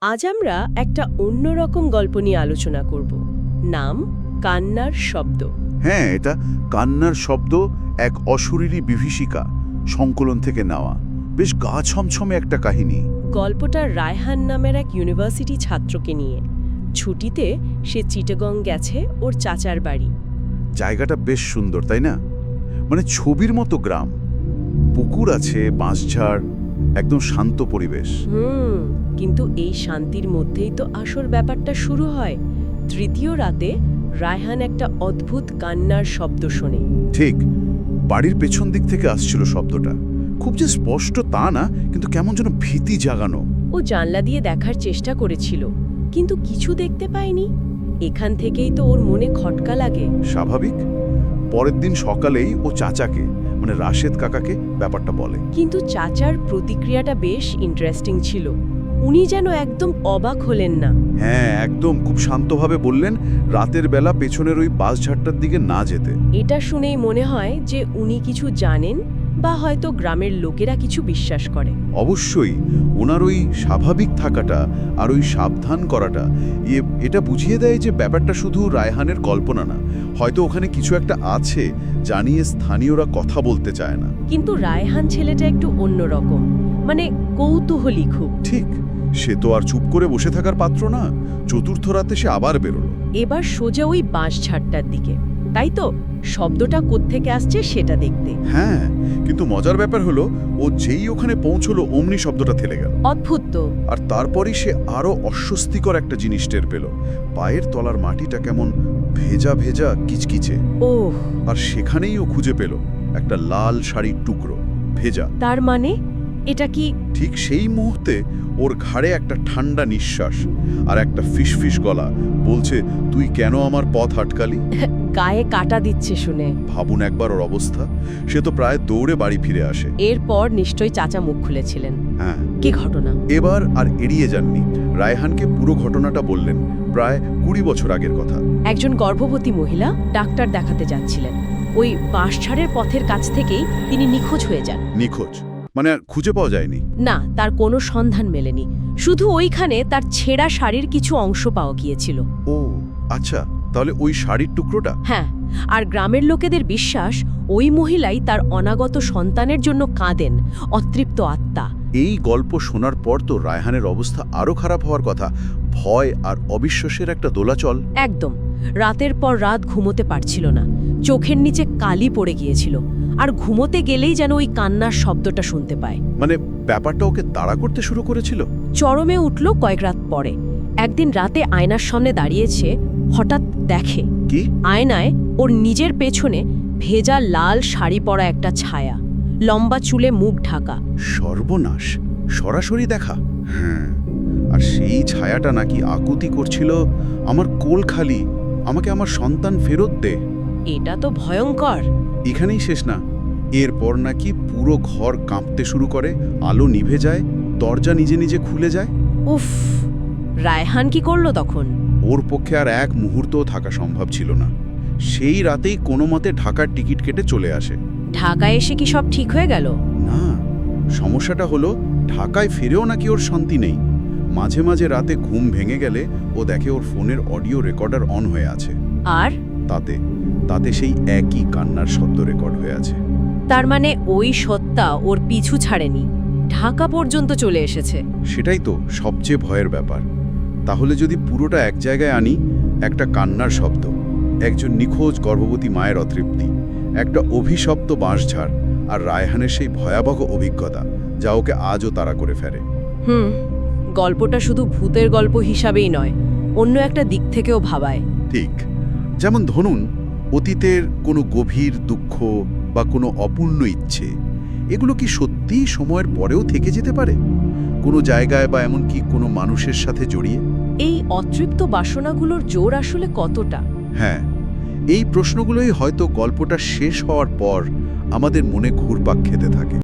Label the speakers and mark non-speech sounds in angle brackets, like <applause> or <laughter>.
Speaker 1: আজ আমরা একটা অন্যরকম গল্প নিয়ে আলোচনা করব। নাম কান্নার শব্দ।
Speaker 2: হ্যাঁ এটা কান্নার শব্দ এক অশরীরী বিভীষিকা সংকলন থেকে নেওয়া। বেশ গা ছমছমে একটা কাহিনী।
Speaker 1: গল্পটা রায়হান নামের এক ইউনিভার্সিটি ছাত্রকে নিয়ে। ছুটিতে সে চিটাগং গেছে ওর চাচার বাড়ি।
Speaker 2: জায়গাটা বেশ সুন্দর তাই না? মানে ছবির মতো গ্রাম। পুকুর আছে বাঁশঝাড় একদম শান্ত পরিবেশ।
Speaker 1: হুম কিন্তু এই শান্তির মধ্যেই তো আসল ব্যাপারটা শুরু হয়। তৃতীয় রাতে রায়হান একটা অদ্ভুত কান্নার শব্দ শোনে।
Speaker 2: ঠিক বাড়ির পেছন দিক থেকে আসছিল শব্দটা। খুব যে স্পষ্ট তা না কিন্তু কেমন যেন ভীতি জাগানো।
Speaker 1: ও জানলা দিয়ে দেখার চেষ্টা করেছিল কিন্তু কিছু দেখতে পায়নি। এখান থেকেই তো ওর মনে খটকা লাগে।
Speaker 2: স্বাভাবিক পরের দিন সকালেই ও চাচাকে মানে রাশেদ কাকাকে ব্যাপারটা বলে।
Speaker 1: কিন্তু চাচার প্রতিক্রিয়াটা বেশ ইন্টারেস্টিং ছিল। উনি যেন একদম অবাক হলেন না।
Speaker 2: হ্যাঁ একদম খুব শান্তভাবে বললেন রাতের বেলা পেছনের ওই বাসঝাড়টার দিকে না যেতে।
Speaker 1: এটা শুনেই মনে হয় যে উনি কিছু জানেন বা হয়তো গ্রামের লোকেরা কিছু বিশ্বাস করে।
Speaker 2: অবশ্যই ওনার ওই স্বাভাবিক থাকাটা আর ওই সাবধান করাটা এটা বুঝিয়ে দেয় যে ব্যাপারটা শুধু রায়হানের কল্পনা না। হয়তো ওখানে কিছু একটা আছে জানিয়ে স্থানীয়রা কথা বলতে চায় না।
Speaker 1: কিন্তু রায়হান ছেলেটা একটু অন্যরকম মানে কৌতূহলী খুব।
Speaker 2: ঠিক সে তো আর চুপ করে বসে থাকার পাত্র না চতুর্থ রাতে সে আবার বেরোলো।
Speaker 1: এবার সোজা ওই বাঁশঝাড়টার দিকে। তাই তো? শব্দটা কোত্থেকে আসছে সেটা দেখতে।
Speaker 2: হ্যাঁ কিন্তু মজার ব্যাপার হলো ও যেই ওখানে পৌঁছলো অমনি শব্দটা থেলে গেল।
Speaker 1: অদ্ভুত তো।
Speaker 2: আর তারপরই সে আরও অস্বস্তিকর একটা জিনিস টের পেল। পায়ের তলার মাটিটা কেমন ভেজা ভেজা কিচকিচে।
Speaker 1: ওহ।
Speaker 2: আর সেখানেই ও খুঁজে পেল একটা লাল শাড়ির টুকরো ভেজা।
Speaker 1: তার মানে? এটা কি
Speaker 2: ঠিক সেই মুহূর্তে ওর ঘাড়ে একটা ঠান্ডা নিঃশ্বাস আর একটা ফিসফিস গলা বলছে তুই কেন আমার পথ আটকালি? <laughs>
Speaker 1: গায়ে কাটা দিচ্ছে শুনে।
Speaker 2: ভাবুন একবার ওর অবস্থা। সে তো প্রায় দৌড়ে বাড়ি ফিরে আসে।
Speaker 1: এরপর নিশ্চয়ই চাচা মুখ খুলেছিলেন।
Speaker 2: হ্যাঁ।
Speaker 1: কি ঘটনা?
Speaker 2: এবার আর এড়িয়ে যাননি। রায়হানকে পুরো ঘটনাটা বললেন প্রায় কুড়ি বছর আগের কথা।
Speaker 1: একজন গর্ভবতী মহিলা ডাক্তার দেখাতে যাচ্ছিলেন। ওই বাঁশঝাড়ের পথের কাছ থেকেই তিনি নিখোঁজ হয়ে যান।
Speaker 2: নিখোঁজ। মানে খুঁজে পাওয়া যায়নি।
Speaker 1: না তার কোনো সন্ধান মেলেনি। শুধু ওইখানে তার ছেঁড়া শাড়ির কিছু অংশ পাওয়া গিয়েছিল।
Speaker 2: ও আচ্ছা তাহলে ওই শাড়ির টুকরোটা?
Speaker 1: হ্যাঁ আর গ্রামের লোকেদের বিশ্বাস ওই মহিলাই তার অনাগত সন্তানের জন্য কাঁদেন অতৃপ্ত আত্মা।
Speaker 2: এই গল্প শোনার পর তো রায়হানের অবস্থা আরও খারাপ হওয়ার কথা। ভয় আর অবিশ্বাসের একটা দোলাচল।
Speaker 1: একদম রাতের পর রাত ঘুমোতে পারছিল না। চোখের নিচে কালি পড়ে গিয়েছিল। আর ঘুমোতে গেলেই যেন ওই কান্নার শব্দটা শুনতে পায়।
Speaker 2: মানে ব্যাপারটা ওকে তাড়া করতে শুরু করেছিল?
Speaker 1: চরমে উঠল কয়েক রাত পরে। একদিন রাতে আয়নার সামনে দাঁড়িয়েছে হঠাৎ দেখে।
Speaker 2: কি?
Speaker 1: আয়নায় ওর নিজের পেছনে ভেজা লাল শাড়ি পরা একটা ছায়া। লম্বা চুলে মুখ ঢাকা।
Speaker 2: সর্বনাশ। সরাসরি দেখা? হ্যাঁ। আর সেই ছায়াটা নাকি আকুতি করছিল আমার কোল খালি আমাকে আমার সন্তান ফেরত দে।
Speaker 1: এটা তো ভয়ঙ্কর।
Speaker 2: এখানেই শেষ না। এরপর নাকি পুরো ঘর কাঁপতে শুরু করে আলো নিভে যায় দরজা নিজে নিজে খুলে যায়।
Speaker 1: উফ রায়হান কি করল তখন?
Speaker 2: ওর পক্ষে আর এক মুহূর্তও থাকা সম্ভব ছিল না। সেই রাতেই কোনো মতে ঢাকার টিকিট কেটে চলে আসে।
Speaker 1: ঢাকায় এসে কি সব ঠিক হয়ে গেল?
Speaker 2: না সমস্যাটা হলো ঢাকায় ফিরেও নাকি ওর শান্তি নেই। মাঝে মাঝে রাতে ঘুম ভেঙে গেলে ও দেখে ওর ফোনের অডিও রেকর্ডার অন হয়ে আছে।
Speaker 1: আর?
Speaker 2: তাতে তাতে সেই একই কান্নার শব্দ রেকর্ড হয়ে আছে।
Speaker 1: তার মানে ওই সত্তা ওর পিছু ছাড়েনি। ঢাকা পর্যন্ত চলে এসেছে।
Speaker 2: সেটাই তো সবচেয়ে ভয়ের ব্যাপার। তাহলে যদি পুরোটা এক জায়গায় আনি একটা কান্নার শব্দ একজন নিখোঁজ গর্ভবতী মায়ের অতৃপ্তি একটা অভিশপ্ত বাঁশঝাড় আর রায়হানের সেই ভয়াবহ অভিজ্ঞতা যা ওকে আজও তারা করে ফেরে
Speaker 1: হুম গল্পটা শুধু ভূতের গল্প হিসাবেই নয় অন্য একটা দিক থেকেও ভাবায়।
Speaker 2: ঠিক। যেমন ধরুন অতীতের কোনো গভীর দুঃখ বা কোনো অপূর্ণ ইচ্ছে এগুলো কি সত্যিই সময়ের পরেও থেকে যেতে পারে? কোনো জায়গায় বা এমনকি কোনো মানুষের সাথে জড়িয়ে?
Speaker 1: এই অতৃপ্ত বাসনাগুলোর জোর আসলে কতটা?
Speaker 2: হ্যাঁ এই প্রশ্নগুলোই হয়তো গল্পটা শেষ হওয়ার পর আমাদের মনে ঘুরপাক খেতে থাকে।